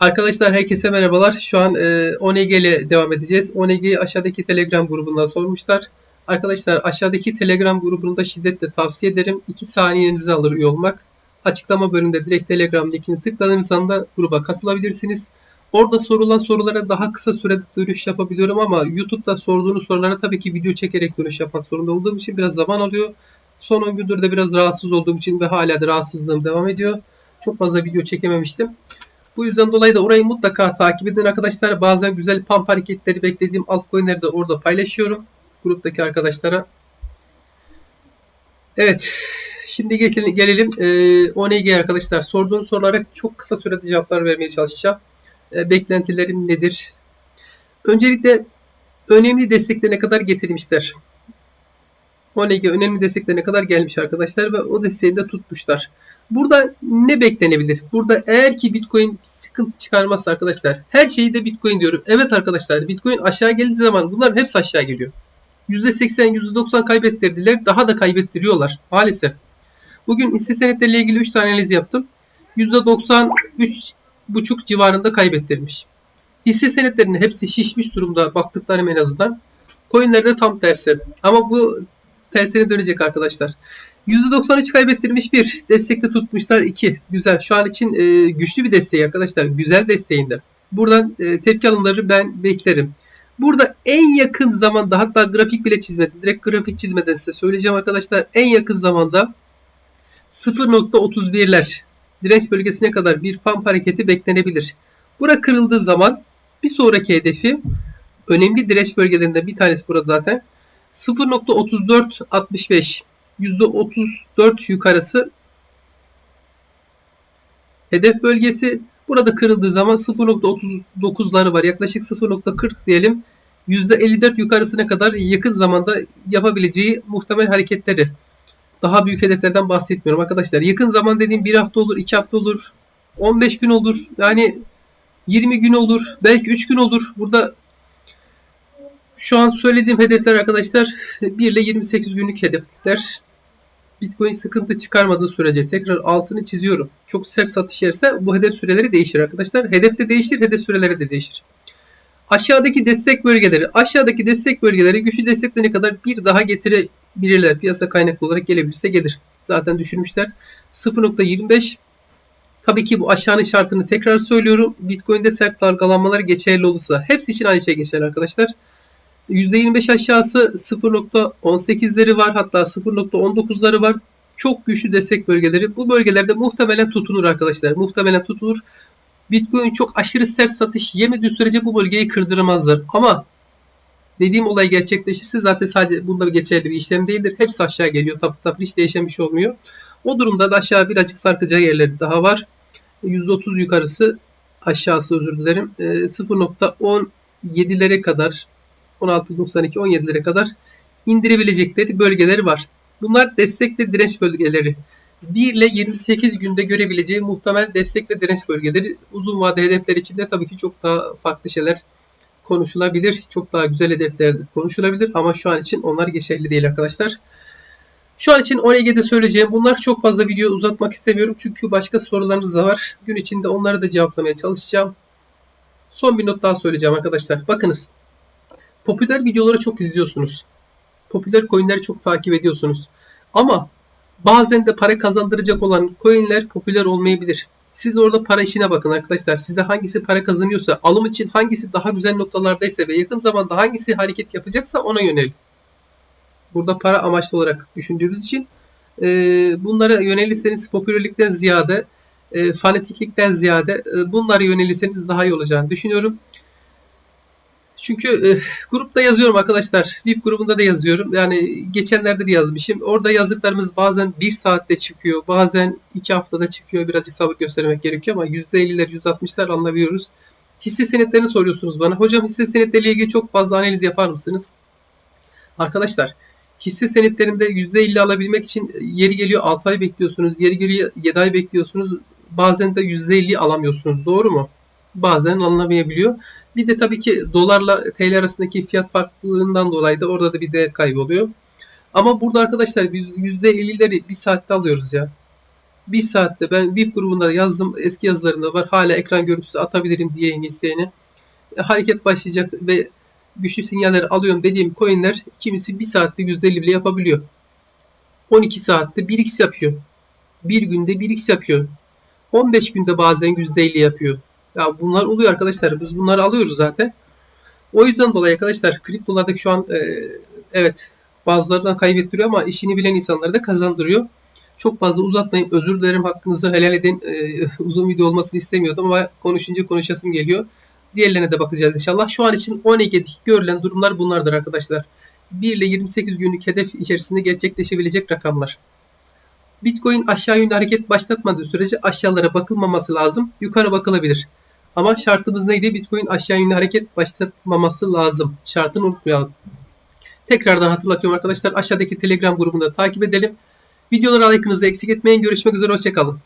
Arkadaşlar herkese merhabalar. Şu an e, ONG ile devam edeceğiz. ONG'yi aşağıdaki Telegram grubundan sormuşlar. Arkadaşlar aşağıdaki Telegram grubunda şiddetle tavsiye ederim. 2 saniyenizi alır üye olmak. Açıklama bölümünde direkt Telegram linkini tıkladığınız anda gruba katılabilirsiniz. Orada sorulan sorulara daha kısa sürede dönüş yapabiliyorum ama YouTube'da sorduğunuz sorulara tabii ki video çekerek dönüş yapmak zorunda olduğum için biraz zaman alıyor. Son 10 gündür de biraz rahatsız olduğum için ve hala da rahatsızlığım devam ediyor. Çok fazla video çekememiştim. Bu yüzden dolayı da orayı mutlaka takip edin arkadaşlar. Bazen güzel pump hareketleri beklediğim altcoin'leri de orada paylaşıyorum. Gruptaki arkadaşlara. Evet. Şimdi gelelim. gelelim. Ee, ONG arkadaşlar. Sorduğunuz sorulara çok kısa sürede cevaplar vermeye çalışacağım. Ee, beklentilerim nedir? Öncelikle önemli desteklerine kadar getirmişler. ONG önemli desteklerine kadar gelmiş arkadaşlar ve o desteği de tutmuşlar. Burada ne beklenebilir? Burada eğer ki Bitcoin sıkıntı çıkarmazsa arkadaşlar her şeyi de Bitcoin diyorum. Evet arkadaşlar Bitcoin aşağı geldiği zaman bunların hepsi aşağı geliyor. %80, %90 kaybettirdiler. Daha da kaybettiriyorlar maalesef. Bugün hisse senetleriyle ilgili 3 tane analiz yaptım. %93,5 civarında kaybettirmiş. Hisse senetlerinin hepsi şişmiş durumda baktıklarım en azından. Coinlerde tam tersi. Ama bu tersine dönecek arkadaşlar. %93 kaybettirmiş bir. Destekte tutmuşlar 2. Güzel. Şu an için e, güçlü bir desteği arkadaşlar. Güzel desteğinde. Buradan e, tepki alımları ben beklerim. Burada en yakın zamanda hatta grafik bile çizmedim. Direkt grafik çizmeden size söyleyeceğim arkadaşlar. En yakın zamanda 0.31'ler direnç bölgesine kadar bir pump hareketi beklenebilir. Bura kırıldığı zaman bir sonraki hedefi önemli direnç bölgelerinden bir tanesi burada zaten 0.3465 %34 yukarısı hedef bölgesi. Burada kırıldığı zaman 0.39'ları var. Yaklaşık 0.40 diyelim. %54 yukarısına kadar yakın zamanda yapabileceği muhtemel hareketleri. Daha büyük hedeflerden bahsetmiyorum arkadaşlar. Yakın zaman dediğim 1 hafta olur, 2 hafta olur, 15 gün olur. Yani 20 gün olur, belki 3 gün olur. Burada şu an söylediğim hedefler arkadaşlar 1 ile 28 günlük hedefler. Bitcoin sıkıntı çıkarmadığı sürece tekrar altını çiziyorum. Çok sert satış yerse bu hedef süreleri değişir arkadaşlar. Hedef de değişir, hedef süreleri de değişir. Aşağıdaki destek bölgeleri, aşağıdaki destek bölgeleri güçlü desteklerine kadar bir daha getirebilirler. Piyasa kaynaklı olarak gelebilirse gelir. Zaten düşünmüşler. 0.25 Tabii ki bu aşağının şartını tekrar söylüyorum. Bitcoin'de sert dalgalanmalar geçerli olursa. Hepsi için aynı şey geçerli arkadaşlar. %25 aşağısı 0.18'leri var hatta 0.19'ları var. Çok güçlü destek bölgeleri. Bu bölgelerde muhtemelen tutunur arkadaşlar. Muhtemelen tutunur. Bitcoin çok aşırı sert satış yemediği sürece bu bölgeyi kırdıramazlar. Ama dediğim olay gerçekleşirse zaten sadece bunda geçerli bir işlem değildir. Hepsi aşağı geliyor. Tabi tabi hiç değişen bir şey olmuyor. O durumda da aşağı birazcık sarkacağı yerleri daha var. %30 yukarısı aşağısı özür dilerim. 0.17'lere kadar 16.92 17'lere kadar indirebilecekleri bölgeleri var. Bunlar destek ve direnç bölgeleri. 1 ile 28 günde görebileceği muhtemel destek ve direnç bölgeleri. Uzun vade hedefler için de tabii ki çok daha farklı şeyler konuşulabilir. Çok daha güzel hedefler konuşulabilir ama şu an için onlar geçerli değil arkadaşlar. Şu an için ONG'de söyleyeceğim bunlar çok fazla video uzatmak istemiyorum. Çünkü başka sorularınız da var. Gün içinde onları da cevaplamaya çalışacağım. Son bir not daha söyleyeceğim arkadaşlar. Bakınız popüler videoları çok izliyorsunuz. Popüler coinleri çok takip ediyorsunuz. Ama bazen de para kazandıracak olan coinler popüler olmayabilir. Siz orada para işine bakın arkadaşlar. Size hangisi para kazanıyorsa, alım için hangisi daha güzel noktalardaysa ve yakın zamanda hangisi hareket yapacaksa ona yönel. Burada para amaçlı olarak düşündüğünüz için e, bunlara yönelirseniz popülerlikten ziyade, e, fanatiklikten ziyade e, bunlara yönelirseniz daha iyi olacağını düşünüyorum. Çünkü e, grupta yazıyorum arkadaşlar. VIP grubunda da yazıyorum. Yani geçenlerde de yazmışım. Orada yazdıklarımız bazen bir saatte çıkıyor. Bazen iki haftada çıkıyor. Birazcık sabır göstermek gerekiyor ama %50'ler %60'lar anlayabiliyoruz. Hisse senetlerini soruyorsunuz bana. Hocam hisse senetleriyle ilgili çok fazla analiz yapar mısınız? Arkadaşlar hisse senetlerinde %50 alabilmek için yeri geliyor 6 ay bekliyorsunuz. Yeri geliyor 7 ay bekliyorsunuz. Bazen de %50 alamıyorsunuz. Doğru mu? Bazen alınamayabiliyor. Bir de tabii ki dolarla TL arasındaki fiyat farklılığından dolayı da orada da bir değer kaybı oluyor. Ama burada arkadaşlar biz %50'leri bir saatte alıyoruz ya. bir saatte ben VIP grubunda yazdım eski yazılarında var hala ekran görüntüsü atabilirim diye isteyene. E, hareket başlayacak ve güçlü sinyaller alıyorum dediğim coinler kimisi 1 saatte %50 bile yapabiliyor. 12 saatte 1x yapıyor. Bir günde 1x yapıyor. 15 günde bazen %50 yapıyor. Ya bunlar oluyor arkadaşlar. Biz bunları alıyoruz zaten. O yüzden dolayı arkadaşlar kriptolardaki şu an e, evet bazılarından kaybettiriyor ama işini bilen insanları da kazandırıyor. Çok fazla uzatmayayım. Özür dilerim hakkınızı helal edin. E, uzun video olmasını istemiyordum ama konuşunca konuşasım geliyor. Diğerlerine de bakacağız inşallah. Şu an için 12'deki görülen durumlar bunlardır arkadaşlar. 1 ile 28 günlük hedef içerisinde gerçekleşebilecek rakamlar. Bitcoin aşağı yönlü hareket başlatmadığı sürece aşağılara bakılmaması lazım. Yukarı bakılabilir. Ama şartımız neydi? Bitcoin aşağı yönlü hareket başlatmaması lazım. Şartını unutmayalım. Tekrardan hatırlatıyorum arkadaşlar. Aşağıdaki Telegram grubunda takip edelim. Videoları like'ınızı eksik etmeyin. Görüşmek üzere. Hoşçakalın.